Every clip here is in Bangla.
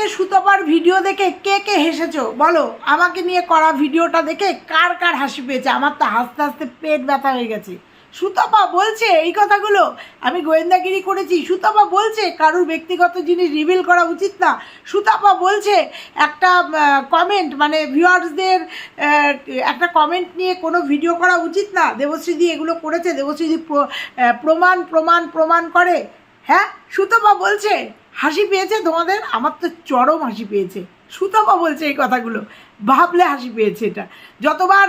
কালকে সুতপার ভিডিও দেখে কে কে হেসেছো? বলো, আমাকে নিয়ে করা ভিডিওটা দেখে কার কার হাসি পেয়েছে? আমার তো হাসতে হাসতে পেট ব্যথা হয়ে গেছে। সুতপা বলছে এই কথাগুলো। আমি গোয়েন্দাগিরি করেছি। সুতপা বলছে কারুর ব্যক্তিগত জিনিস রিভিল করা উচিত না। সুতপা বলছে একটা কমেন্ট মানে ভিউয়ার্সদের একটা কমেন্ট নিয়ে কোনো ভিডিও করা উচিত না। দেবশ্রীদি এগুলো করেছে। দেবশ্রীদি প্রমাণ প্রমাণ প্রমাণ করে। হ্যাঁ? সুতপা বলছে হাসি পেয়েছে তোমাদের? আমার তো চরম হাসি পেয়েছে। সুতপা বলছে এই কথাগুলো। ভাবলে হাসি পেয়েছে এটা। যতবার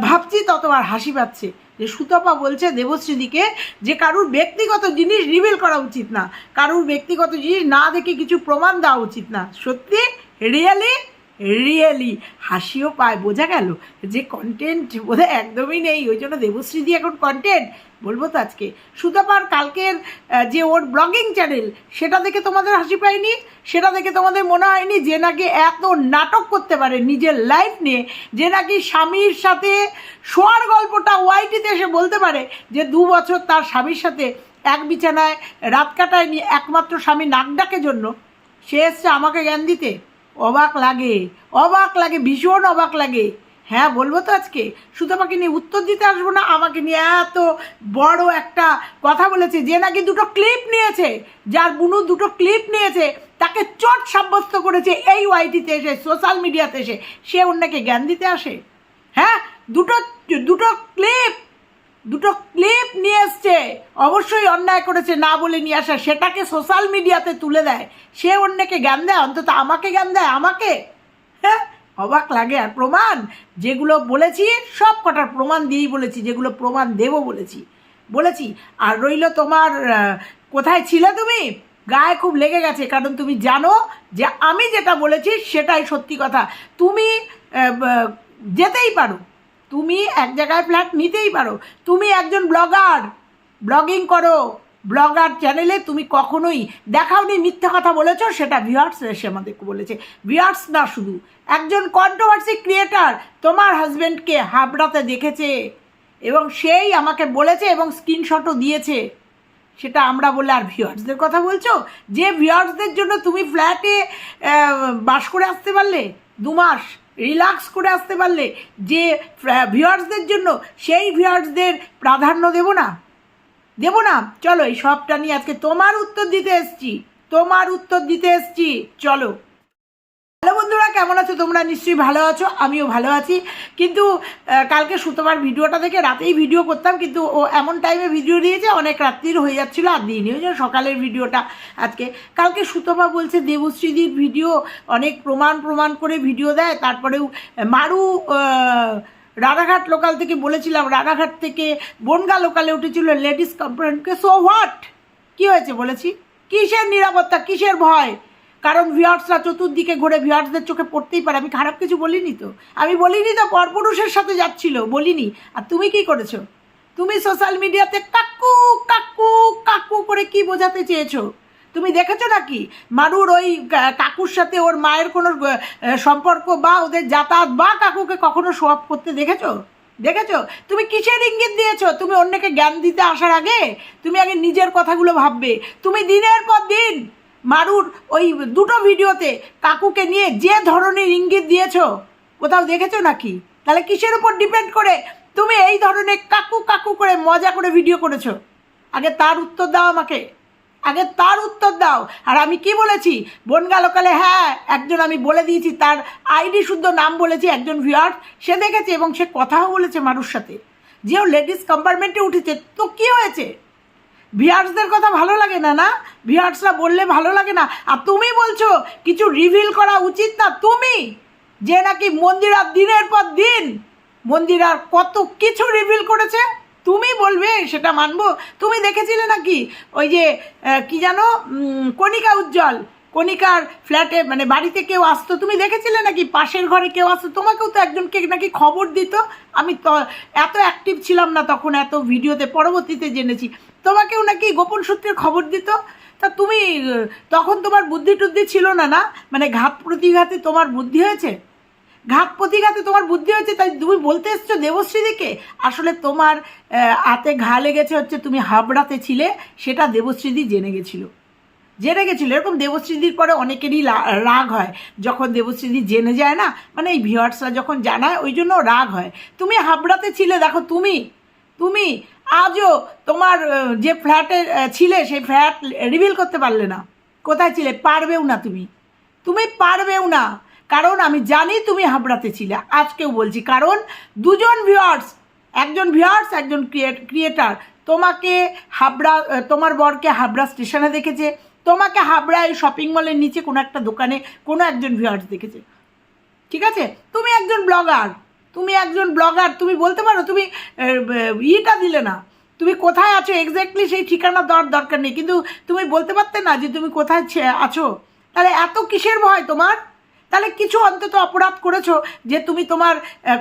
ভাবছি ততবার হাসি পাচ্ছে। যে সুতপা বলছে দেবশ্রীদিকে যে কারুর ব্যক্তিগত জিনিস রিভিল করা উচিত না। কারুর ব্যক্তিগত জিনিস না দেখে কিছু প্রমাণ দেওয়া উচিত না। সত্যি? রিয়েলি রিয়েলি হাসিও পায়। বোঝা গেল যে কন্টেন্ট বোধহয় একদমই নেই। ওই জন্য দেবশ্রীদি এখন কন্টেন্ট বলব তো আজকে। সুতপার কালকের যে ওর ব্লগিং চ্যানেল সেটা দেখে তোমাদের হাসি পায়নি? সেটা দেখে তোমাদের মনে হয়নি যে নাকি এত নাটক করতে পারে নিজের লাইফ নিয়ে? যে নাকি স্বামীর সাথে শোয়ার গল্পটা ওয়াইটিতে এসে বলতে পারে যে দু বছর তার স্বামীর সাথে এক বিছানায় রাত কাটায়নি একমাত্র স্বামী নাক ডাকের জন্য? সে এসছে আমাকে জ্ঞান দিতে। অবাক লাগে অবাক লাগে, ভীষণ অবাক লাগে। হ্যাঁ বলব তো আজকে আমাকে নিয়ে উত্তর দিতে আসব না, আমাকে নিয়ে এত বড় একটা কথা বলেছে, যে নাকি দুটো ক্লিপ নিয়েছে, যার বুনু দুটো ক্লিপ নিয়েছে, তাকে চট সাব্যস্ত করেছে এই ওয়াইটিতে এসে সোশ্যাল মিডিয়াতে এসে, সে অন্যকে জ্ঞান দিতে আসে? হ্যাঁ দুটো দুটো ক্লিপ দুটো ক্লিপ নিয়ে এসছে। অবশ্যই অন্যায় করেছে, না বলে নিয়ে আসা। সেটাকে সোশ্যাল মিডিয়াতে তুলে দেয়। সে অন্যকে জ্ঞান দেয়, অন্তত আমাকে জ্ঞান দেয়, আমাকে। হ্যাঁ অবাক লাগে। আর প্রমাণ, যেগুলো বলেছি, সব কটার প্রমাণ দিয়েই বলেছি। যেগুলো প্রমাণ দেব বলেছি। বলেছি, আর রইল তোমার কোথায় ছিলে তুমি? গায়ে খুব লেগে গেছে, কারণ তুমি জানো যে আমি যেটা বলেছি, সেটাই সত্যি কথা। তুমি যেতেই পারো। তুমি এক জায়গায় ফ্ল্যাট নিতেই পারো। তুমি একজন ব্লগার ব্লগিং করো। ব্লগার চ্যানেলে তুমি কখনোই দেখাওনি মিথ্যা কথা বলেছ, সেটা ভিউয়ার্স এসে আমাদেরকে বলেছে। ভিউয়ার্স না শুধু, একজন কন্ট্রোভার্সি ক্রিয়েটার তোমার হাজব্যান্ডকে হাবড়াতে দেখেছে এবং সেই আমাকে বলেছে এবং স্ক্রিনশটও দিয়েছে। সেটা আমরা বলে আর ভিউয়ার্সদের কথা বলছো? যে ভিউয়ার্সদের জন্য তুমি ফ্ল্যাটে বাস করে আসতে পারলে, দু মাস রিল্যাক্স করে আসতে পারলে যে ভিউয়ার্সদের জন্য সেই ভিউয়ার্সদের প্রাধান্য দেব না। দেব না। চলো, এই সবটা নিয়ে আজকে তোমার উত্তর দিতে এসছি। তোমার উত্তর দিতে এসছি। চলো। হ্যালো বন্ধুরা কেমন আছো? তোমরা নিশ্চয়ই ভালো আছো আমিও ভালো আছি। কিন্তু কালকে সুতমার ভিডিওটা দেখে রাতেই ভিডিও করতাম কিন্তু ও এমন টাইমে ভিডিও দিয়েছে অনেক রাত্রির হয়ে যাচ্ছিল আর দিইনি ওই সকালের ভিডিওটা আজকে। কালকে সুতপা বলছে দেবশ্রীদির ভিডিও অনেক প্রমাণ প্রমাণ করে ভিডিও দেয়। তারপরেও মারু আহ, রানাঘাট লোকাল থেকে বলেছিলাম রানাঘাট থেকে বনগা লোকালে উঠেছিল লেডিস কম্পাউন্ডকে সো হোয়াট কী হয়েছে বলেছি? কিসের নিরাপত্তা কিসের ভয়? কারণ ভিউয়ার্সরা চতুর্দিকে ঘুরে ভিউয়ার্সদের চোখে পড়তেই পারে। আমি খারাপ কিছু বলিনি তো? আমি বলিনি তো, পরপুরুষের সাথে যাচ্ছিল, বলিনি। আর তুমি কি করেছ? তুমি সোশ্যাল মিডিয়াতে কাকু কাকু কাকু করে কি বোঝাতে চেয়েছো? তুমি দেখেছ নাকি? মারুর ওই কাকুর সাথে ওর মায়ের কোনো সম্পর্ক বা ওদের যাতায়াত বা কাকুকে কখনো আপ করতে দেখেছ? দেখেছ? তুমি কিসের ইঙ্গিত দিয়েছ? তুমি অন্যকে জ্ঞান দিতে আসার আগে? তুমি আগে নিজের কথাগুলো ভাববে। তুমি দিনের পর দিন মারুর ওই দুটো ভিডিওতে কাকুকে নিয়ে যে ধরনের ইঙ্গিত দিয়েছ, কোথাও দেখেছ নাকি? তাহলে কিসের উপর ডিপেন্ড করে তুমি এই ধরনের কাকু কাকু করে মজা করে ভিডিও করেছ? আগে তার উত্তর দাও আমাকে। আগে তার উত্তর দাও। আর আমি কি বলেছি? বনগা লোকালে হ্যাঁ একজন আমি বলে দিয়েছি, তার আইডি শুদ্ধ নাম বলেছি, একজন ভিউয়ার সে দেখেছে এবং সে কথাও বলেছে মানুষ সাথে। যেও লেডিস কম্পার্টমেন্টে উঠেছে, তো কি হয়েছে? ভিউয়ার্সদের কথা ভালো লাগে না না? ভিউয়ার্সরা বললে ভালো লাগে না। আর তুমি বলছো, কিছু রিভিল করা উচিত না। তুমি, যে নাকি মন্দিরা দিনের পর দিন মন্দিরার কত কিছু রিভিল করেছে, তুমি বলবে, সেটা মানবো। তুমি দেখেছিলে নাকি ওই যে কি জানো কণিকা উজ্জ্বল? কণিকার ফ্ল্যাটে মানে বাড়িতে কেউ আসতো? তুমি দেখেছিলে নাকি পাশের ঘরে কেউ আসতো? তোমাকেও তো একজনকে নাকি খবর দিত। আমি এত অ্যাক্টিভ ছিলাম না তখন, এত ভিডিওতে পরবর্তীতে জেনেছি। তোমাকেও নাকি গোপন সূত্রে খবর দিত? তা তুমি, তখন তোমার বুদ্ধি টুদ্ধি ছিল না না? মানে ঘাত প্রতিঘাতে তোমার বুদ্ধি হয়েছে? ঘাত প্রতিঘাতে তোমার বুদ্ধি হয়েছে, তাই তুমি বলতে এসছো দেবশ্রীদিকে? আসলে তোমার হাতে ঘা লেগেছে হচ্ছে তুমি হাবড়াতে ছিলে, সেটা দেবশ্রীদি জেনে গেছিল। জেনে গেছিল, এরকম দেবশ্রীদির পরে অনেকেরই রাগ হয়। যখন দেবশ্রীদি জেনে যায় না মানে এই ভিওয়ার্সরা যখন জানায়, ওই জন্য রাগ হয়। তুমি হাবড়াতে ছিলে, দেখো তুমি তুমি আজও তোমার যে ফ্ল্যাটে ছিলে, সেই ফ্ল্যাট রিভিল করতে পারলে না। কোথায় ছিলে? পারবেও না তুমি। তুমি পারবেও না। কারণ আমি জানি তুমি হাবড়াতে ছিলে। আজকেও বলছি, কারণ দুজন ভিউয়ার্স একজন ভিউয়ার্স একজন ক্রিয়েটার তোমাকে হাবড়া তোমার বরকে হাবড়া স্টেশনে দেখেছে। তোমাকে হাবড়ায় শপিং মলের নিচে কোনো একটা দোকানে কোনো একজন ভিউয়ার্স দেখেছে। ঠিক আছে? তুমি একজন ব্লগার তুমি একজন ব্লগার, তুমি বলতে পারো, তুমি ইটা দিলে না। তুমি কোথায় আছো? এক্স্যাক্টলি সেই ঠিকানা দেওয়ার দরকার নেই। কিন্তু তুমি বলতে পারতে না যে তুমি কোথায় আছো। তাহলে এত কিসের ভয় তোমার? তাহলে কিছু অন্তত অপরাধ করেছ যে তুমি তোমার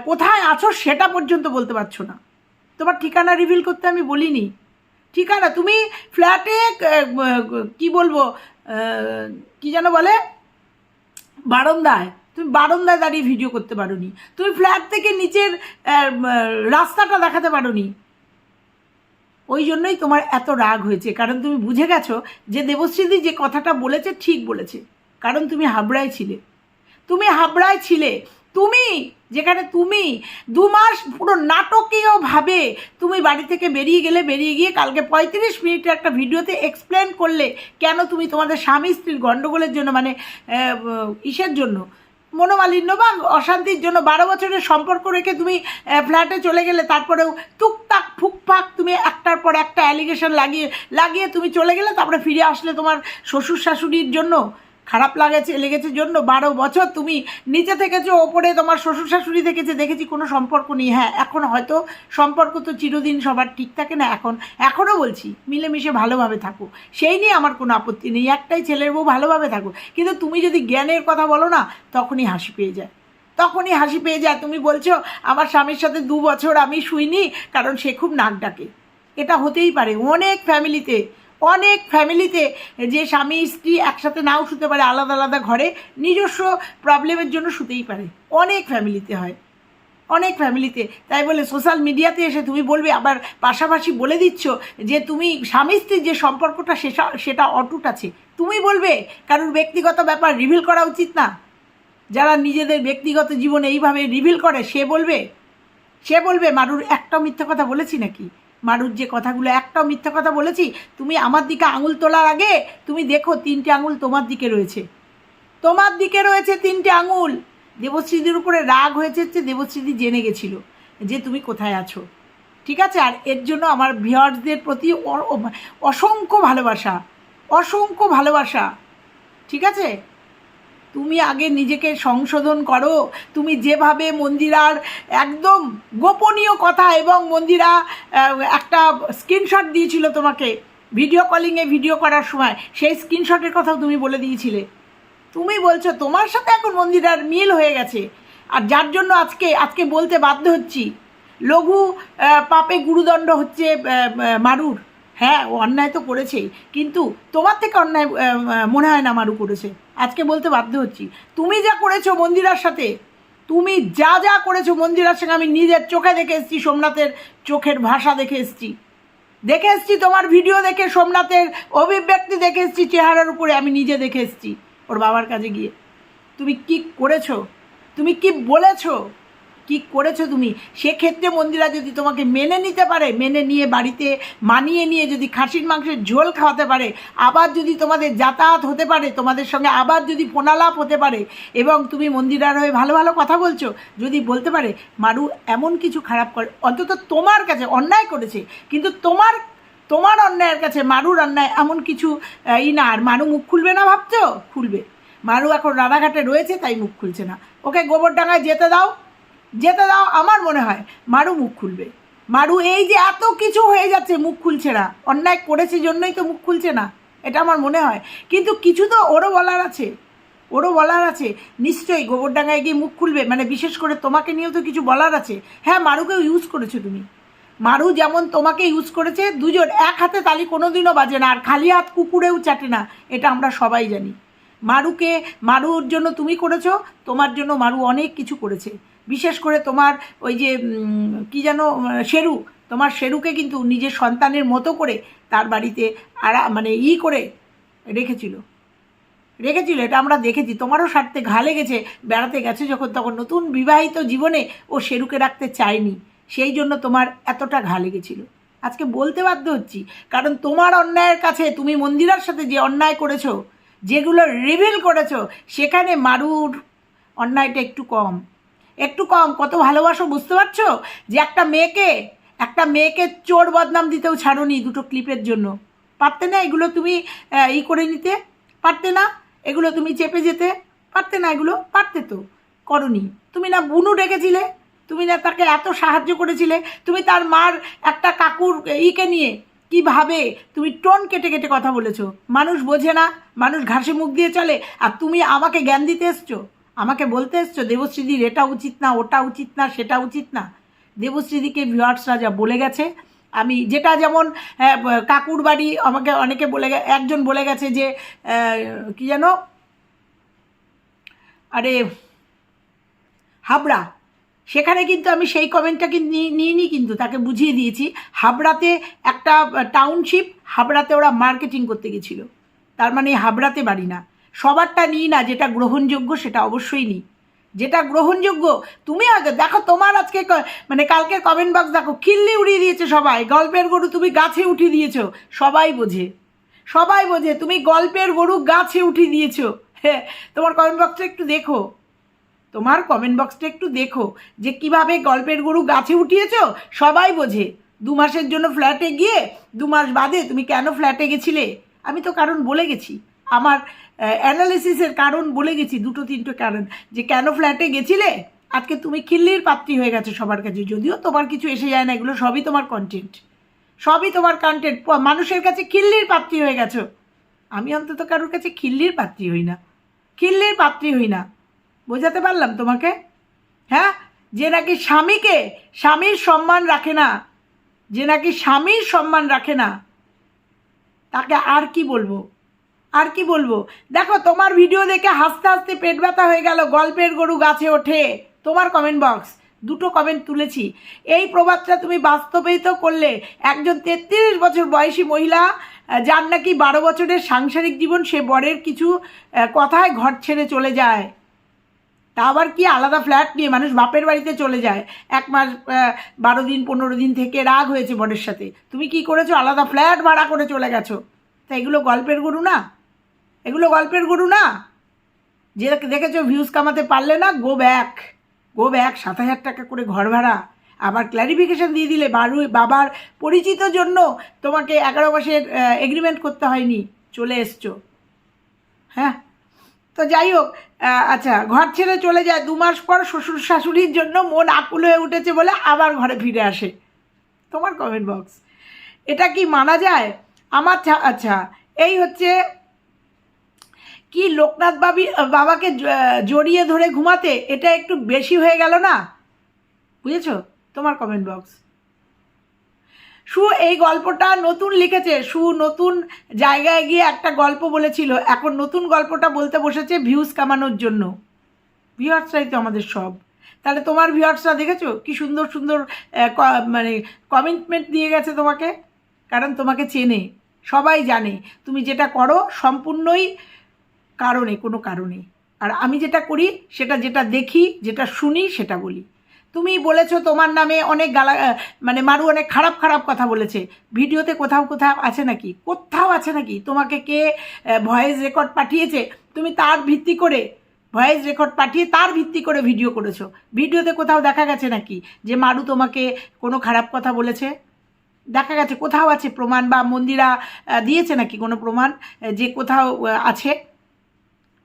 কোথায় আছো সেটা পর্যন্ত বলতে পারছ না। তোমার ঠিকানা রিভিল করতে আমি বলিনি। ঠিকানা, তুমি ফ্ল্যাটে কি বলব কি যেন বলে? বারান্দায়। তুমি বারান্দায় দাঁড়িয়ে ভিডিও করতে পারোনি। তুমি ফ্ল্যাট থেকে নিচের রাস্তাটা দেখাতে পারোনি। ওই জন্যই তোমার এত রাগ হয়েছে। কারণ তুমি বুঝে গেছো যে দেবশ্রীদি যে কথাটা বলেছে ঠিক বলেছে। কারণ তুমি হাবড়ায় ছিলে। তুমি হাবড়ায় ছিলে। তুমি, যেখানে তুমি দু মাস পুরো নাটকীয়ভাবে তুমি বাড়ি থেকে বেরিয়ে গেলে, বেরিয়ে গিয়ে কালকে পঁয়ত্রিশ মিনিটের একটা ভিডিওতে এক্সপ্লেন করলে কেন তুমি তোমাদের স্বামী স্ত্রীর গণ্ডগোলের জন্য মানে ইসের জন্য মনোমালিন্য বা অশান্তির জন্য বারো বছরের সম্পর্ক রেখে তুমি ফ্ল্যাটে চলে গেলে, তারপরেও টুকটাক, ফুকফাক তুমি একটার পর একটা অ্যালিগেশন লাগিয়ে লাগিয়ে তুমি চলে গেলে, তারপরে ফিরে আসলে তোমার শ্বশুর শাশুড়ির জন্য? খারাপ লাগেছে, লেগেছে জন্য বারো বছর তুমি নিচে থেকেছো, ওপরে তোমার শ্বশুর শাশুড়ি দেখেছে, দেখেছি কোনো সম্পর্ক নেই। হ্যাঁ এখন হয়তো সম্পর্ক তো চিরদিন সবার ঠিক থাকে না, এখন এখনও বলছি, মিলেমিশে ভালোভাবে থাকো। সেই নিয়ে আমার কোনো আপত্তি নেই, একটাই ছেলের বউ ভালোভাবে থাকো কিন্তু তুমি যদি জ্ঞানের কথা বলো না, তখনই হাসি পেয়ে যায়। তখনই হাসি পেয়ে যায়। তুমি বলছো, আমার স্বামীর সাথে দু বছর আমি শুইনি, কারণ সে খুব নাক ডাকে। এটা হতেই পারে, অনেক ফ্যামিলিতে অনেক ফ্যামিলিতে যে স্বামী, স্ত্রী একসাথে নাও শুতে পারে, আলাদা আলাদা ঘরে, নিজস্ব প্রবলেমের জন্য শুতেই পারে। অনেক ফ্যামিলিতে হয়। অনেক ফ্যামিলিতে। তাই বলে সোশ্যাল মিডিয়াতে এসে তুমি বলবে, আবার পাশাপাশি বলে দিচ্ছ যে তুমি স্বামী, স্ত্রীর যে সম্পর্কটা, সেটা সেটা অটুট আছে। তুমি বলবে, কারোর ব্যক্তিগত ব্যাপার রিভিল করা উচিত না। যারা নিজেদের ব্যক্তিগত জীবনে এইভাবে রিভিল করে, সে বলবে? সে বলবে, মারুর, একটা মিথ্যা কথা বলেছি নাকি? মারুর যে কথাগুলো, একটাও মিথ্যা কথা বলেছি, তুমি আমার দিকে আঙুল তোলার আগে তুমি দেখো তিনটে আঙুল তোমার দিকে রয়েছে। তোমার দিকে রয়েছে তিনটে আঙুল। দেবশ্রীদির উপরে রাগ হয়েছে হচ্ছে দেবশ্রীদি জেনে গেছিল যে তুমি কোথায় আছো। ঠিক আছে? আর এর জন্য আমার ভিওয়ার্সদের প্রতি অসংখ্য ভালোবাসা। অসংখ্য ভালোবাসা। ঠিক আছে? তুমি আগে নিজেকে সংশোধন করো। তুমি যেভাবে মন্দিরার একদম গোপনীয় কথা এবং মন্দিরা একটা স্ক্রিনশট দিয়েছিল তোমাকে ভিডিও কলিংয়ে ভিডিও করার সময়, সেই স্ক্রিনশটের কথাও তুমি বলে দিয়েছিলে। তুমি বলছো, তোমার সাথে এখন মন্দিরার মিল হয়ে গেছে। আর যার জন্য আজকে আজকে বলতে বাধ্য হচ্ছি। লঘু পাপে গুরুদণ্ড হচ্ছে মারুর। হ্যাঁ ও অন্যায় তো করেছেই। কিন্তু তোমার থেকে অন্যায় মনে হয় না মারু করেছে। আজকে বলতে বাধ্য হচ্ছি। তুমি যা করেছ মন্দিরার সাথে, তুমি যা যা করেছ মন্দিরার সঙ্গে, আমি নিজের চোখে দেখে এসেছি, সোমনাথের চোখের ভাষা দেখে এসেছি। দেখে এসেছি তোমার ভিডিও দেখে, সোমনাথের অভিব্যক্তি দেখে এসেছি, চেহারার উপরে আমি নিজে দেখে এসেছি, ওর বাবার কাছে গিয়ে। তুমি কি করেছ? তুমি কি বলেছ? কি করেছ তুমি? সেক্ষেত্রে মন্দিরা যদি তোমাকে মেনে নিতে পারে, মেনে নিয়ে বাড়িতে মানিয়ে নিয়ে যদি খাসির মাংসের ঝোল খাওয়াতে পারে, আবার যদি তোমাদের যাতায়াত হতে পারে, তোমাদের সঙ্গে আবার যদি ফোনালাপ হতে পারে, এবং তুমি মন্দিরার হয়ে ভালো ভালো কথা বলছো, যদি বলতে পারে, মারু, এমন কিছু খারাপ করে অন্তত তোমার কাছে অন্যায় করেছে, কিন্তু তোমার তোমার অন্যায়ের কাছে মারুর অন্যায় এমন কিছু ই না, আর মারু মুখ খুলবে না ভাবছ? খুলবে। মারু এখন রানাঘাটে রয়েছে, তাই মুখ খুলছে না। ওকে গোবরডাঙ্গায় যেতে দাও। যেতে দাও, আমার মনে হয় মারু মুখ খুলবে। মারু, এই যে এত কিছু হয়ে যাচ্ছে মুখ খুলছে না অন্যায় করেছে জন্যই তো মুখ খুলছে না এটা আমার মনে হয়। কিন্তু কিছু তো ওরও বলার আছে, ওরও বলার আছে, নিশ্চয়ই গোবরডাঙ্গায় গিয়ে মুখ খুলবে মানে বিশেষ করে তোমাকে নিয়েও তো কিছু বলার আছে। হ্যাঁ মারুকেও ইউজ করেছ তুমি। মারু যেমন তোমাকে ইউজ করেছে, দুজন এক হাতে তালি কোনোদিনও বাজে না, আর খালি হাত কুকুরেও চাটে না, এটা আমরা সবাই জানি। মারুকে, মারুর জন্য তুমি করেছ, তোমার জন্য মারু অনেক কিছু করেছে। বিশেষ করে তোমার ওই যে কি যেন শেরু। তোমার শেরুকে কিন্তু নিজের সন্তানের মতো করে তার বাড়িতে আরা মানে ই করে রেখেছিল। রেখেছিল, এটা আমরা দেখেছি। তোমারও স্বার্থে ঘা লেগেছে, বেড়াতে গেছে যখন, তখন নতুন বিবাহিত জীবনে ও শেরুকে রাখতে চায়নি। সেই জন্য তোমার এতটা ঘা লেগেছিল। আজকে বলতে বাধ্য হচ্ছি, কারণ তোমার অন্যায়ের কাছে তুমি মন্দিরার সাথে যে অন্যায় করেছ, যেগুলো রিভিল করেছ, সেখানে মারুর অন্যায়টা একটু কম। একটু কম, কত ভালোবাসো বুঝতে পারছ? যে একটা মেয়েকে একটা মেয়েকে চোর বদনাম দিতেও ছাড়োনি দুটো ক্লিপের জন্য। পারতে না এগুলো তুমি ই করে নিতে? পারতে না এগুলো তুমি চেপে যেতে? পারতে না এগুলো? পারতে তো, করনি। তুমি না বুনু ডেকেছিলে? তুমি না তাকে এত সাহায্য করেছিলে? তুমি তার মার একটা কাকুর ইকে নিয়ে কীভাবে তুমি টোন কেটে কেটে কথা বলেছ? মানুষ বোঝে না, মানুষ ঘাসে মুখ দিয়ে চলে, আর তুমি আমাকে জ্ঞান দিতে এসছো? আমাকে বলতে এসছো দেবশ্রীদির এটা উচিত না, ওটা উচিত না, সেটা উচিত না। দেবশ্রীদিকে ভিউয়ার্সরা যা বলে গেছে। আমি যেটা যেমন কাকুর বাড়ি আমাকে অনেকে বলে একজন বলে গেছে যে কি যেন? আরে, হাবড়া। সেখানে কিন্তু আমি সেই কমেন্টটা কিন্তু নিইনি কিন্তু, তাকে বুঝিয়ে দিয়েছি। হাবড়াতে একটা টাউনশিপ হাবড়াতে ওরা মার্কেটিং করতে গেছিল। তার মানে হাবড়াতে বাড়ি না। সবারটা নিই না, যেটা গ্রহণযোগ্য সেটা অবশ্যই নিই। যেটা গ্রহণযোগ্য, তুমি আগে দেখো তোমার আজকে মানে কালকের কমেন্ট বক্স দেখো, খিল্লি উড়িয়ে দিয়েছে সবাই, গল্পের গরু তুমি গাছে উঠিয়ে দিয়েছ, সবাই বোঝে। সবাই বোঝে, তুমি গল্পের গরু গাছে উঠিয়ে দিয়েছ। হ্যাঁ তোমার কমেন্ট বক্সটা একটু দেখো। তোমার কমেন্ট বক্সটা একটু দেখো, যে কীভাবে গল্পের গরু গাছে উঠিয়েছো, সবাই বোঝে। দু মাসের জন্য ফ্ল্যাটে গিয়ে, দু মাস বাদে তুমি কেন ফ্ল্যাটে গেছিলে? আমি তো কারণ বলে গেছি। আমার অ্যানালিসিসের কারণ বলে গেছি, দুটো তিনটে কারণ। যে কেন ফ্ল্যাটে গেছিলে? আজকে তুমি খিল্লির পাত্রী হয়ে গেছো সবার কাছে, যদিও তোমার কিছু এসে যায় না, এগুলো সবই তোমার কন্টেন্ট সবই তোমার কন্টেন্ট মানুষের কাছে খিল্লির পাত্রী হয়ে গেছো। আমি অন্তত কারোর কাছে খিল্লির পাত্রী হই না। খিল্লির পাত্রী হই না। বোঝাতে পারলাম তোমাকে? হ্যাঁ? যে নাকি স্বামীকে স্বামীর সম্মান রাখে না, যে নাকি স্বামীর সম্মান রাখে না, তাকে আর কি বলব? আর কি বলব? দেখো, তোমার ভিডিও দেখে হাসতে হাসতে পেট ব্যথা হয়ে গেল, গল্পের গরু গাছে ওঠে। তোমার কমেন্ট বক্স দুটো কমেন্ট তুলেছি। এই প্রবাদটা তুমি বাস্তবায়িত করলে একজন তেত্রিশ বছর বয়সী মহিলা যার নাকি বারো বছরের সাংসারিক জীবন সে বরের কিছু কথায় ঘর ছেড়ে চলে যায়। তা আবার কি আলাদা ফ্ল্যাট নিয়ে মানুষ বাপের বাড়িতে চলে যায়? এক মাস বারো দিন, পনেরো দিন থেকে রাগ হয়েছে বরের সাথে। তুমি কি করেছ? আলাদা ফ্ল্যাট ভাড়া করে চলে গেছো। তা এগুলো গল্পের গরু না? এগুলো গল্পের গরু না? যে দেখেছ ভিউজ কামাতে পারলে না গো ব্যাক গো ব্যাক সাত হাজার টাকা করে ঘর ভাড়া। আবার ক্ল্যারিফিকেশন দিয়ে দিলে বারু, বাবার পরিচিত জন্য তোমাকে এগারো মাসের এগ্রিমেন্ট করতে হয়নি, চলে এসছো। হ্যাঁ? তো যাই হোক আচ্ছা ঘর ছেড়ে চলে যায় দু মাস পর শ্বশুর শাশুড়ির জন্য মন আকুল হয়ে উঠেছে বলে আবার ঘরে ফিরে আসে। তোমার কমেন্ট বক্স এটা কি মানা যায়? আমার আচ্ছা এই হচ্ছে কি লোকনাথ বাবি বাবাকে জড়িয়ে ধরে ঘুমাতে? এটা একটু বেশি হয়ে গেল না? বুঝেছ? তোমার কমেন্ট বক্স সু, এই গল্পটা নতুন লিখেছে। সু, নতুন জায়গায় গিয়ে একটা গল্প বলেছিল। এখন নতুন গল্পটা বলতে বসেছে ভিউজ কামানোর জন্য। ভিউয়ার্সরাই তো আমাদের সব। তাহলে তোমার ভিউয়ার্সরা দেখেছ? কি সুন্দর সুন্দর মানে কমিটমেন্ট দিয়ে গেছে তোমাকে? কারণ তোমাকে চেনে। সবাই জানে। তুমি যেটা করো, সম্পূর্ণই কারণে, কোনো কারণে। আর আমি যেটা করি, সেটা যেটা দেখি, যেটা শুনি, সেটা বলি। তুমি বলেছ তোমার নামে অনেক গালা মানে মারু অনেক খারাপ খারাপ কথা বলেছে। ভিডিওতে কোথাও কোথাও আছে নাকি? কোথাও আছে নাকি? তোমাকে কে ভয়েস রেকর্ড পাঠিয়েছে? তুমি তার ভিত্তি করে ভয়েস রেকর্ড পাঠিয়ে তার ভিত্তি করে ভিডিও করেছ। ভিডিওতে কোথাও দেখা গেছে নাকি? যে মারু তোমাকে কোনো খারাপ কথা বলেছে? দেখা গেছে, কোথাও আছে প্রমাণ বা মন্দিরা দিয়েছে নাকি কোনো প্রমাণ? যে কোথাও আছে?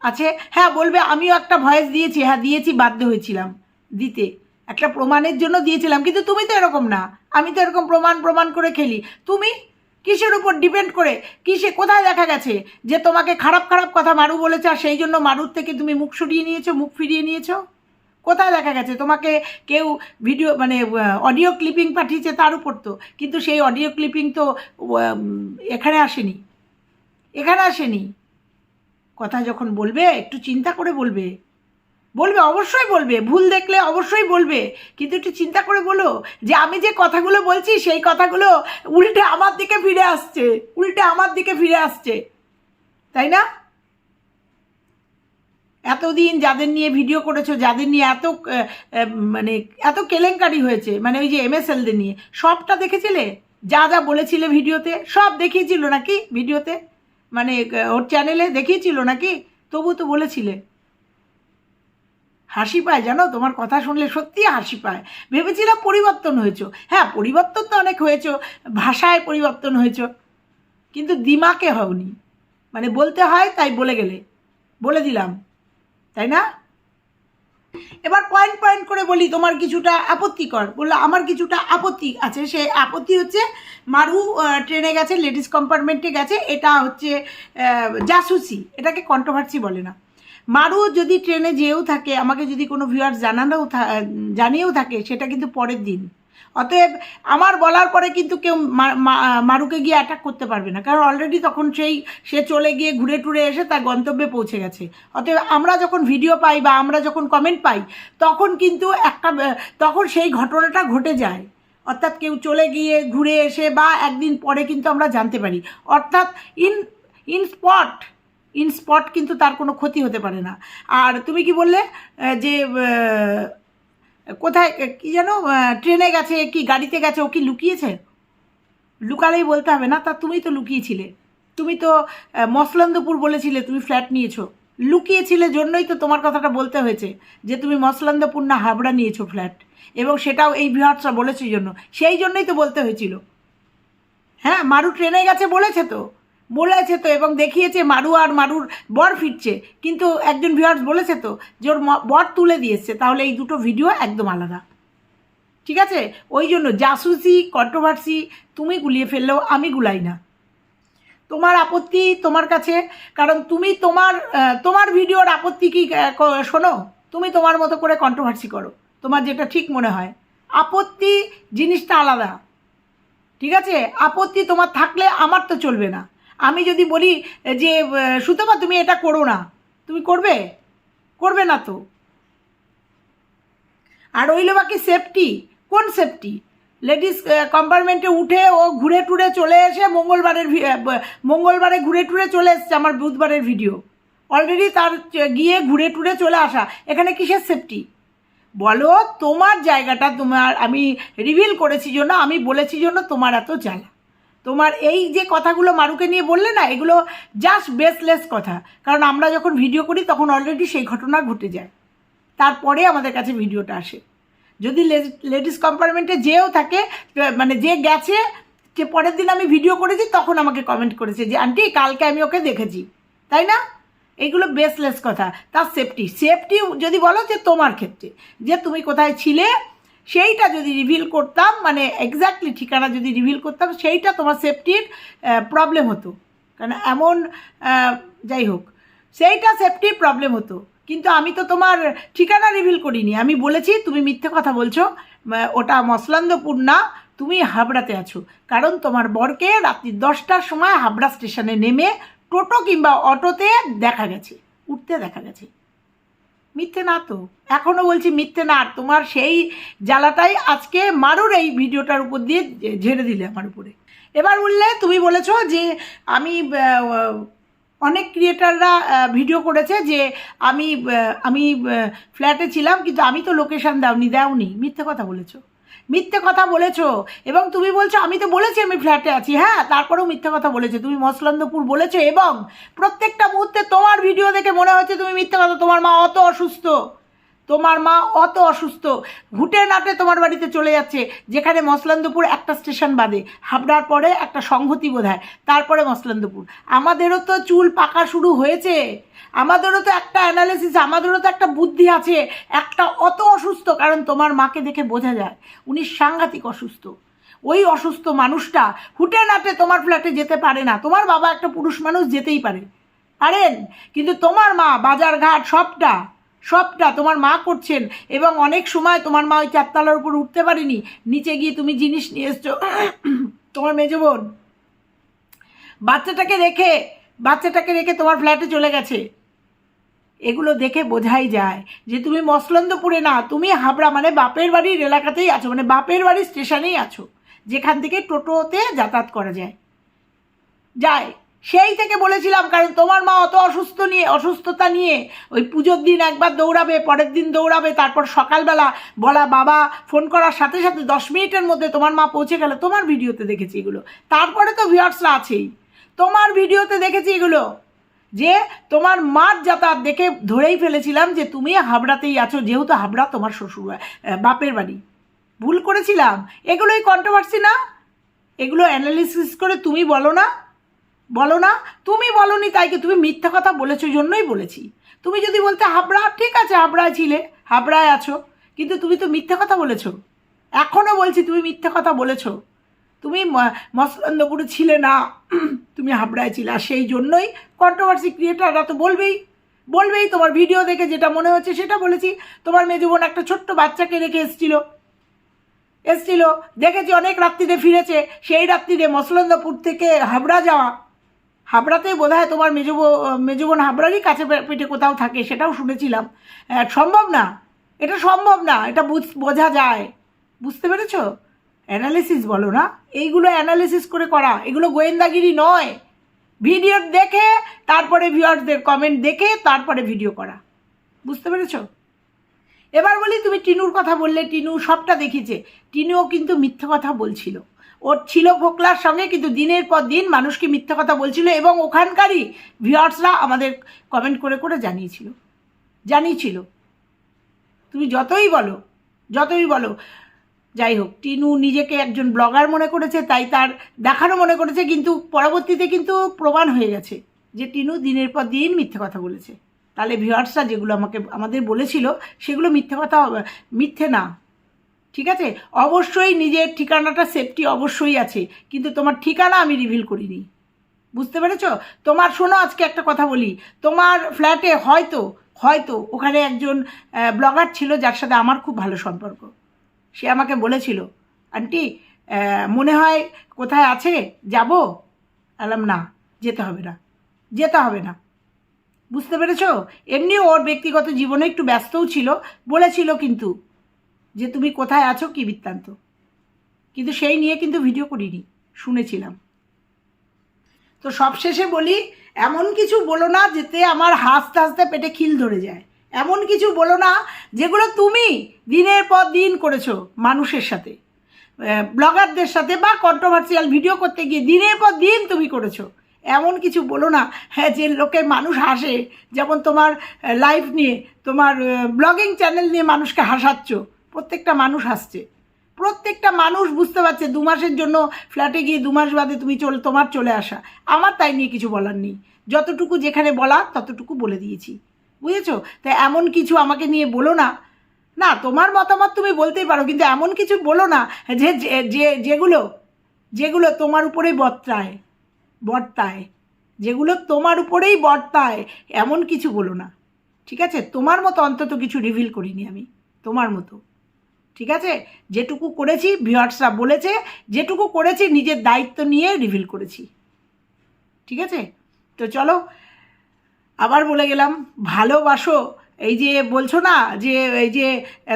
আছে? হ্যাঁ বলবে, আমিও একটা ভয়েস দিয়েছি। হ্যাঁ দিয়েছি, বাধ্য হয়েছিলাম দিতে। একটা প্রমাণের জন্য দিয়েছিলাম, কিন্তু তুমি তো এরকম না। আমি তো এরকম প্রমাণ প্রমাণ করে খেলি। তুমি কিসের উপর ডিপেন্ড করে? কিসে, কোথায় দেখা গেছে যে তোমাকে খারাপ খারাপ কথা মারু বলেছে আর সেই জন্য মারুর থেকে তুমি মুখ সরিয়ে নিয়েছো, মুখ ফিরিয়ে নিয়েছো? কোথায় দেখা গেছে? তোমাকে কেউ ভিডিও মানে অডিও ক্লিপিং পাঠিয়েছে তার উপর তো। কিন্তু সেই অডিও ক্লিপিং তো এখানে আসেনি। এখানে আসেনি। কথা যখন বলবে, একটু চিন্তা করে বলবে। বলবে, অবশ্যই বলবে। ভুল দেখলে অবশ্যই বলবে। কিন্তু একটু চিন্তা করে বলো যে, আমি যে কথাগুলো বলছি, সেই কথাগুলো উল্টে আমার দিকে ফিরে আসছে। উল্টে আমার দিকে ফিরে আসছে। তাই না? এতদিন যাদের নিয়ে ভিডিও করেছ, যাদের নিয়ে এত মানে এত কেলেঙ্কারি হয়েছে মানে ওই যে এম এমএসএলদের নিয়ে, সবটা দেখেছিলে? যা যা বলেছিলে ভিডিওতে, সব দেখিয়েছিল নাকি ভিডিওতে? মানে ওর চ্যানেলে দেখিয়েছিল নাকি? তবু তো বলেছিলে। হাসি পায়, জানো? তোমার কথা শুনলে সত্যি হাসি পায়। ভেবেছিলাম পরিবর্তন হয়েছো। হ্যাঁ পরিবর্তন তো অনেক হয়েছো। ভাষায় পরিবর্তন হয়েছো। কিন্তু দিমাকে হওনি। মানে বলতে হয়, তাই বলে গেলে। বলে দিলাম। তাই না? এবার পয়েন্ট পয়েন্ট করে বলি, তোমার কিছুটা আপত্তিকর। বলল, আমার কিছুটা আপত্তি আছে। সে আপত্তি হচ্ছে, মারু ট্রেনে গেছে লেডিস কম্পার্টমেন্টে গেছে, এটা হচ্ছে জাসুসি, এটাকে কন্ট্রোভার্সি বলে না। মারু যদি ট্রেনে যেও থাকে, আমাকে যদি কোনো ভিউয়ার জানানো জানিয়েও থাকে, সেটা কিন্তু পরের দিন। অতএব আমার বলার পরে কিন্তু কেউ মারুকে গিয়ে অ্যাটাক করতে পারবে না। কারণ অলরেডি তখন সেই, সে চলে গিয়ে ঘুরে টুরে এসে তার গন্তব্যে পৌঁছে গেছে। অতএব আমরা যখন ভিডিও পাই বা আমরা যখন কমেন্ট পাই, তখন কিন্তু একটা, তখন সেই ঘটনাটা ঘটে যায়। অর্থাৎ কেউ চলে গিয়ে ঘুরে এসে বা একদিন পরে কিন্তু আমরা জানতে পারি। অর্থাৎ in in spot in spot কিন্তু তার কোনো ক্ষতি হতে পারে না। আর তুমি কি বললে? যে কোথায় কি যেন ট্রেনে গেছে, কি গাড়িতে গেছে, ও কি লুকিয়েছে? লুকালেই বলতে হবে, না, তা তুমি তো লুকিয়েছিলে। তুমি তো মসলন্দপুর বলেছিলে তুমি ফ্ল্যাট নিয়েছো। লুকিয়েছিলে জন্যই তো তোমার কথাটা বলতে হয়েছে, যে তুমি মসলন্দপুর না হাবড়া নিয়েছো ফ্ল্যাট। এবং সেটাও এই বিহারটা বলেছে জন্য। সেই জন্যই তো বলতে হয়েছিল। হ্যাঁ মারু ট্রেনে গেছে বলেছে তো। বলেছে তো, এবং দেখিয়েছে মারু আর মারুর বর ফিরছে। কিন্তু একজন ভিউয়ার্স বলেছে তো যে ওর বর তুলে দিয়েছে তাহলে এই দুটো ভিডিও একদম আলাদা। ঠিক আছে? ওই জন্য জাসুসি কন্ট্রোভার্সি তুমি গুলিয়ে ফেললেও আমি গুলাই না। তোমার আপত্তি তোমার কাছে, কারণ তুমি তোমার তোমার ভিডিওর আপত্তি ক- শোনো? তুমি তোমার মতো করে কন্ট্রোভার্সি করো। তোমার যেটা ঠিক মনে হয়। আপত্তি জিনিসটা আলাদা। ঠিক আছে? আপত্তি তোমার থাকলে আমার তো চলবে না। আমি যদি বলি যে সুতপা, তুমি এটা করো না। তুমি করবে? করবে না তো। আর রইল বাকি সেফটি কোন সেফটি লেডিস কম্পার্টমেন্টে উঠে ও ঘুরে টুরে চলে এসে মঙ্গলবারের মঙ্গলবারে ঘুরে টুরে চলে এসছে আমার বুধবারের ভিডিও অলরেডি তার গিয়ে ঘুরে টুরে চলে আসা। এখানে কিসের সেফটি বলো, তোমার জায়গাটা তোমার, আমি রিভিল করেছি জন্য, আমি বলেছি জন্য তোমার এত জ্বালা। তোমার এই যে কথাগুলো মারুকে নিয়ে বললে না, এগুলো জাস্ট বেসলেস কথা। কারণ আমরা যখন ভিডিও করি, তখন অলরেডি সেই ঘটনা ঘটে যায়। তারপরে আমাদের কাছে ভিডিওটা আসে। যদি লেডিস কম্পার্টমেন্টে যেও থাকে মানে যে গেছে, যে পরের দিন আমি ভিডিও করেছি, তখন আমাকে কমেন্ট করেছে যে আন্টি কালকে আমি ওকে দেখেছি। তাই না? এইগুলো বেসলেস কথা। তার সেফটি সেফটি যদি বলো যে তোমার ক্ষেত্রে, যে তুমি কোথায় ছিলে সেইটা যদি রিভিল করতাম মানে এক্স্যাক্টলি ঠিকানা যদি রিভিল করতাম, সেইটা তোমার সেফটির প্রবলেম হতো। কারণ এমন যাই হোক, সেইটা সেফটির প্রবলেম হতো। কিন্তু আমি তো তোমার ঠিকানা রিভিল করিনি। আমি বলেছি, তুমি মিথ্যে কথা বলছো ওটা মসলন্দপুর না, তুমি হাবড়াতে আছো। কারণ তোমার বরকে রাত্রি দশটার সময় হাবড়া স্টেশনে নেমে টোটো কিংবা অটোতে দেখা গেছে, উঠতে দেখা গেছে। মিথ্যে না তো? এখনও বলছি মিথ্যে না তোমার সেই জ্বালাটাই আজকে মারুর এই ভিডিওটার উপর দিয়ে ঝেড়ে দিলে আমার উপরে। এবার উঠলে তুমি বলেছ যে আমি অনেক ক্রিয়েটাররা ভিডিও করেছে যে আমি আমি ফ্ল্যাটে ছিলাম, কিন্তু আমি তো লোকেশান দাওনি দাওনি। মিথ্যে কথা বলেছ। মিথ্যে কথা বলেছ। এবং তুমি বলছো, আমি তো বলেছি আমি ফ্ল্যাটে আছি। হ্যাঁ তারপরেও মিথ্যে কথা বলেছ। তুমি মসলন্দপুর বলেছ এবং প্রত্যেকটা মুহূর্তে তোমার ভিডিও দেখে মনে হচ্ছে তুমি মিথ্যে কথা। তোমার মা অত অসুস্থ। তোমার মা অত অসুস্থ। ঘুটে নাটে তোমার বাড়িতে চলে যাচ্ছে, যেখানে মসলন্দপুর একটা স্টেশন বাদে। হাবড়ার পরে একটা সংহতি বোধ হয় তারপরে মসলান্দপুর। আমাদেরও তো চুল পাকা শুরু হয়েছে। আমাদেরও তো একটা অ্যানালিসিস আমাদেরও তো একটা বুদ্ধি আছে। একটা অত অসুস্থ, কারণ তোমার মাকে দেখে বোঝা যায়, উনি সাংঘাতিক অসুস্থ। ওই অসুস্থ মানুষটা হুটে নাটে তোমার ফ্ল্যাটে যেতে পারে না। তোমার বাবা একটা পুরুষ মানুষ যেতেই পারে। পারেন? কিন্তু তোমার মা বাজার ঘাট সবটা সবটা তোমার মা করছেন এবং অনেক সময় তোমার মা ওই চারতলার উপর উঠতে পারেনি। নিচে গিয়ে তুমি জিনিস নিয়ে এসছো। তোমার মেজ বোন, বাচ্চাটাকে রেখে বাচ্চাটাকে রেখে তোমার ফ্ল্যাটে চলে গেছে। এগুলো দেখে বোঝাই যায় যে তুমি মসলন্দপুরে না, তুমি হাবড়া মানে বাপের বাড়ির এলাকাতেই আছো মানে বাপের বাড়ির স্টেশনেই আছো, যেখান থেকে টোটোতে যাতায়াত করা যায়। যায়। সেই থেকে বলেছিলাম, কারণ তোমার মা অত অসুস্থ নিয়ে, অসুস্থতা নিয়ে ওই পুজোর দিন একবার দৌড়াবে, পরের দিন দৌড়াবে, তারপর সকালবেলা বলা বাবা ফোন করার সাথে সাথে দশ মিনিটের মধ্যে তোমার মা পৌঁছে গেল। তোমার ভিডিওতে দেখেছি এগুলো। তারপরে তো ভিউয়ার্সরা আছেই। তোমার ভিডিওতে দেখেছি এগুলো। যে তোমার মার যাতায়াত দেখে ধরেই ফেলেছিলাম যে তুমি হাবড়াতেই আছো, যেহেতু হাবড়া তোমার শ্বশুর বাপের বাড়ি। ভুল করেছিলাম। এগুলোই কন্ট্রোভার্সি না? এগুলো অ্যানালিসিস করে তুমি বলো না। বলো না? তুমি বলনি তাই কি? তুমি মিথ্যা কথা বলেছ জন্যই বলেছি। তুমি যদি বলতে হাবড়া, ঠিক আছে, হাবড়ায় ছিলে, হাবড়ায় আছো, কিন্তু তুমি তো মিথ্যা কথা বলেছ। এখনও বলছি তুমি মিথ্যা কথা বলেছ। তুমি ম- মসলন্দপুরে ছিলে না, তুমি হাবড়ায় ছিলে, আর সেই জন্যই কন্ট্রোভার্সি ক্রিয়েটাররা তো বলবেই। বলবেই তোমার ভিডিও দেখে যেটা মনে হচ্ছে সেটা বলেছি। তোমার মেজো বোন একটা ছোট্ট বাচ্চাকে রেখে এসেছিল। এসছিল, দেখেছি অনেক রাত্রিতে ফিরেছে, সেই রাত্রিরে মসলন্দপুর থেকে হাবড়া যাওয়া। হাবড়াতে বোধ হয় তোমার মেজো বো- মেজো বোন হাবড়ারই কাছে পেটে কোথাও থাকে, সেটাও শুনেছিলাম। সম্ভব না। এটা সম্ভব না। এটা বুঝ- যায়। বুঝতে পেরেছ? অ্যানালিসিস বলো না। এইগুলো অ্যানালিসিস করে করা। এগুলো গোয়েন্দাগিরি নয়। ভিডিও দেখে, তারপরে ভিউয়ার্সদের কমেন্ট দেখে, তারপরে ভিডিও করা। বুঝতে পেরেছ? এবার বলি, তুমি টিনুর কথা বললে। টিনু সবটা দেখিছে টিনুও কিন্তু মিথ্যে কথা বলছিল। ওর ছিল ফোকলার সঙ্গে, কিন্তু দিনের পর দিন মানুষকে মিথ্যে কথা বলছিল এবং ওখানকারই ভিউয়ার্সরা আমাদের কমেন্ট করে করে জানিয়েছিল। জানিয়েছিল। তুমি যতই বলো যতই বলো, যাই হোক, টিনু নিজেকে একজন ব্লগার মনে করেছে, তাই তার দেখানো মনে করেছে, কিন্তু পরবর্তীতে কিন্তু প্রমাণ হয়ে গেছে যে টিনু দিনের পর দিন মিথ্যে কথা বলেছে। তাহলে ভিউয়ার্সরা যেগুলো আমাকে, আমাদের বলেছিল, সেগুলো মিথ্যে কথা, মিথ্যে না। ঠিক আছে? অবশ্যই নিজের ঠিকানাটা সেফটি অবশ্যই আছে। কিন্তু তোমার ঠিকানা আমি রিভিল করিনি। বুঝতে পেরেছ? তোমার, শোনো আজকে একটা কথা বলি। তোমার ফ্ল্যাটে হয়তো হয়তো ওখানে একজন ব্লগার ছিল যার সাথে আমার খুব ভালো সম্পর্ক। সে আমাকে বলেছিল আন্টি মনে হয় কোথায় আছে? যাব? আলাম, না, যেতে হবে না। যেতে হবে না। বুঝতে পেরেছ? এমনি ওর ব্যক্তিগত জীবনে একটু ব্যস্তও ছিল। বলেছিল কিন্তু যে তুমি কোথায় আছো কি বৃত্তান্ত? কিন্তু সেই নিয়ে কিন্তু ভিডিও করিনি, শুনেছিলাম। তো সবশেষে বলি, এমন কিছু বলো না যেতে আমার হাসতে হাসতে পেটে খিল ধরে যায়। এমন কিছু বলো না যেগুলো তুমি দিনের পর দিন করেছ মানুষের সাথে। ব্লগারদের সাথে বা কন্ট্রোভার্সিয়াল ভিডিও করতে গিয়ে দিনের পর দিন তুমি করেছ। এমন কিছু বলো না হ্যাঁ যে লোকে মানুষ হাসে। যেমন তোমার লাইফ নিয়ে, তোমার ব্লগিং চ্যানেল নিয়ে মানুষকে হাসাচ্ছ। প্রত্যেকটা মানুষ হাসছে প্রত্যেকটা মানুষ বুঝতে পারছে দু মাসের জন্য ফ্ল্যাটে গিয়ে দু মাস বাদে তুমি চল, তোমার চলে আসা। আমার তাই নিয়ে কিছু বলার নেই। যতটুকু যেখানে বলার ততটুকু বলে দিয়েছি। বুঝেছ? তাই এমন কিছু আমাকে নিয়ে বলো না। না, তোমার মতামত তুমি বলতেই পারো, কিন্তু এমন কিছু বলো না যে, যে- যে, যেগুলো যেগুলো তোমার উপরেই বর্তায় বর্তায়, যেগুলো তোমার উপরেই বর্তায়, এমন কিছু বলো না। ঠিক আছে? তোমার মতো অন্তত কিছু রিভিল করিনি আমি। তোমার মতো। ঠিক আছে? যেটুকু করেছি ভিউয়ার্সরা বলেছে, যেটুকু করেছি, নিজের দায়িত্ব নিয়ে রিভিল করেছি। ঠিক আছে? তো চলো, আবার বলে গেলাম, ভালোবাসো। এই যে বলছো না, যে এই যে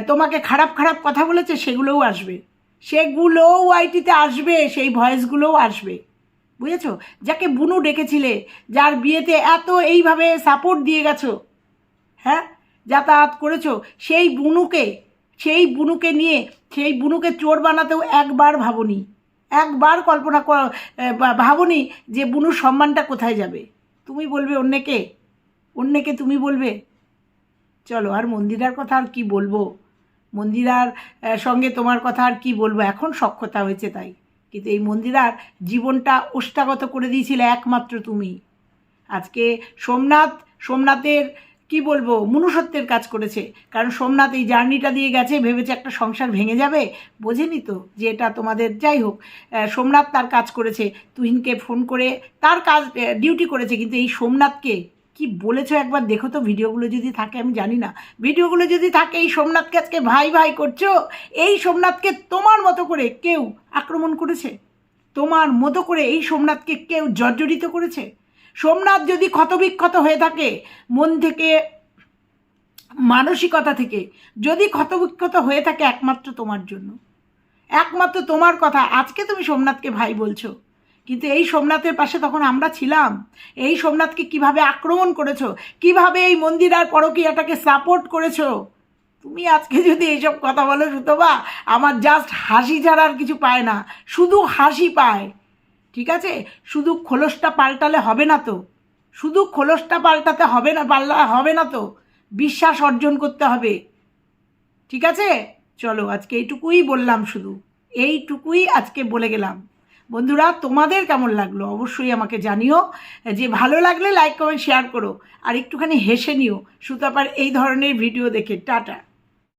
তোমাকে খারাপ খারাপ কথা বলেছে, সেগুলোও আসবে। সেগুলোও আইটিতে আসবে, সেই ভয়েসগুলোও আসবে। বুঝেছ? যাকে বুনু ডেকেছিলে, যার বিয়েতে এত এইভাবে সাপোর্ট দিয়ে গেছো হ্যাঁ? যাতায়াত করেছ, সেই বুনুকে সেই বুনুকে নিয়ে, সেই বুনুকে চোর বানাতেও একবার ভাবনি। একবার কল্পনা ভাবনি যে বুনুর সম্মানটা কোথায় যাবে। তুমি বলবে অন্যকে অন্যকে তুমি বলবে? চলো, আর মন্দিরার কথা আর কি বলব? মন্দিরার সঙ্গে তোমার কথা আর কি বলব? এখন সক্ষতা হয়েছে তাই। কিন্তু এই মন্দিরার জীবনটা ওষ্ঠাগত করে দিয়েছিলে একমাত্র তুমি। আজকে সোমনাথ, সোমনাথের কি বলব, মনুষ্যত্বের কাজ করেছে। কারণ সোমনাথ এই জার্নিটা দিয়ে গেছে, ভেবেছে একটা সংসার ভেঙে যাবে। বোঝেনি তো যে এটা তোমাদের, যাই হোক সোমনাথ তার কাজ করেছে, তুহিনকে ফোন করে তার কাজ ডিউটি করেছে, কিন্তু এই সোমনাথকে কি বলেছ একবার দেখো তো ভিডিওগুলো যদি থাকে, আমি জানি না। ভিডিওগুলো যদি থাকে, এই সোমনাথকে আজকে ভাই ভাই করছ, এই সোমনাথকে তোমার মতো করে কেউ আক্রমণ করেছে? তোমার মতো করে এই সোমনাথকে কেউ জর্জরিত করেছে? সোমনাথ যদি ক্ষতবিক্ষত হয়ে থাকে, মন থেকে, মানসিকতা থেকে, যদি ক্ষতবিক্ষত হয়ে থাকে একমাত্র তোমার জন্য। একমাত্র তোমার কথা। আজকে তুমি সোমনাথকে ভাই বলছো, কিন্তু এই সোমনাথের পাশে তখন আমরা ছিলাম। এই সোমনাথকে কীভাবে আক্রমণ করেছ? কীভাবে এই মন্দির আর পরকীয়াটাকে সাপোর্ট করেছ? তুমি আজকে যদি এইসব কথা বলো সুতবা, আমার জাস্ট হাসি ছাড়া আর কিছু পায় না। শুধু হাসি পায়। ঠিক আছে? শুধু খোলসটা পাল্টালে হবে না তো। শুধু খোলসটা পাল্টাতে হবে না পাল্লা হবে না তো। বিশ্বাস অর্জন করতে হবে। ঠিক আছে? চলো, আজকে এইটুকুই বললাম শুধু। এইটুকুই আজকে বলে গেলাম। বন্ধুরা, তোমাদের কেমন লাগল? অবশ্যই আমাকে জানিও। যে ভালো লাগলে লাইক, কমেন্ট, শেয়ার করো। আর একটুখানি হেসে নিও। সুতাপার এই ধরনের ভিডিও দেখে। টাটা।